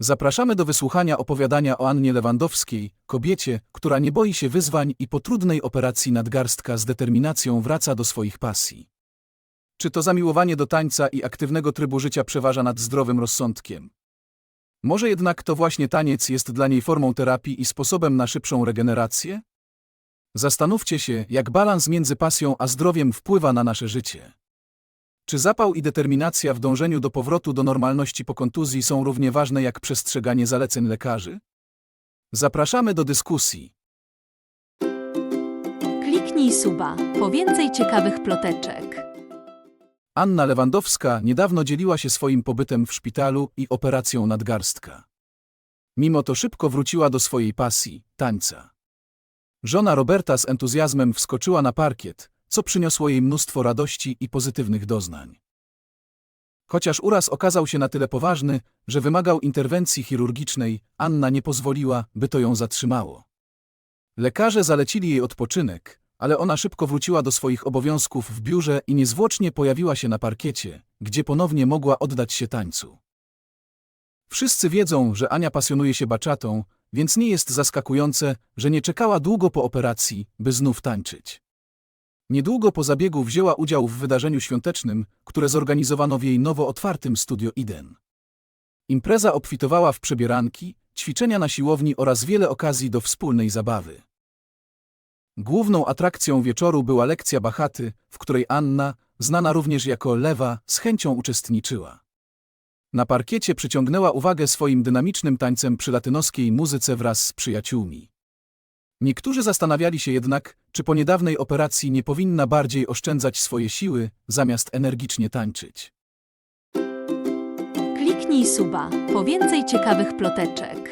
Zapraszamy do wysłuchania opowiadania o Annie Lewandowskiej, kobiecie, która nie boi się wyzwań i po trudnej operacji nadgarstka z determinacją wraca do swoich pasji. Czy to zamiłowanie do tańca i aktywnego trybu życia przeważa nad zdrowym rozsądkiem? Może jednak to właśnie taniec jest dla niej formą terapii i sposobem na szybszą regenerację? Zastanówcie się, jak balans między pasją a zdrowiem wpływa na nasze życie. Czy zapał i determinacja w dążeniu do powrotu do normalności po kontuzji są równie ważne jak przestrzeganie zaleceń lekarzy? Zapraszamy do dyskusji. Kliknij suba po więcej ciekawych ploteczek. Anna Lewandowska niedawno dzieliła się swoim pobytem w szpitalu i operacją nadgarstka. Mimo to szybko wróciła do swojej pasji tańca. Żona Roberta z entuzjazmem wskoczyła na parkiet, co przyniosło jej mnóstwo radości i pozytywnych doznań. Chociaż uraz okazał się na tyle poważny, że wymagał interwencji chirurgicznej, Anna nie pozwoliła, by to ją zatrzymało. Lekarze zalecili jej odpoczynek, ale ona szybko wróciła do swoich obowiązków w biurze i niezwłocznie pojawiła się na parkiecie, gdzie ponownie mogła oddać się tańcu. Wszyscy wiedzą, że Ania pasjonuje się baczatą, więc nie jest zaskakujące, że nie czekała długo po operacji, by znów tańczyć. Niedługo po zabiegu wzięła udział w wydarzeniu świątecznym, które zorganizowano w jej nowo otwartym studio Iden. Impreza obfitowała w przebieranki, ćwiczenia na siłowni oraz wiele okazji do wspólnej zabawy. Główną atrakcją wieczoru była lekcja Bachaty, w której Anna, znana również jako Lewa, z chęcią uczestniczyła. Na parkiecie przyciągnęła uwagę swoim dynamicznym tańcem przy latynoskiej muzyce wraz z przyjaciółmi. Niektórzy zastanawiali się jednak, czy po niedawnej operacji nie powinna bardziej oszczędzać swoje siły, zamiast energicznie tańczyć. Kliknij suba po więcej ciekawych ploteczek.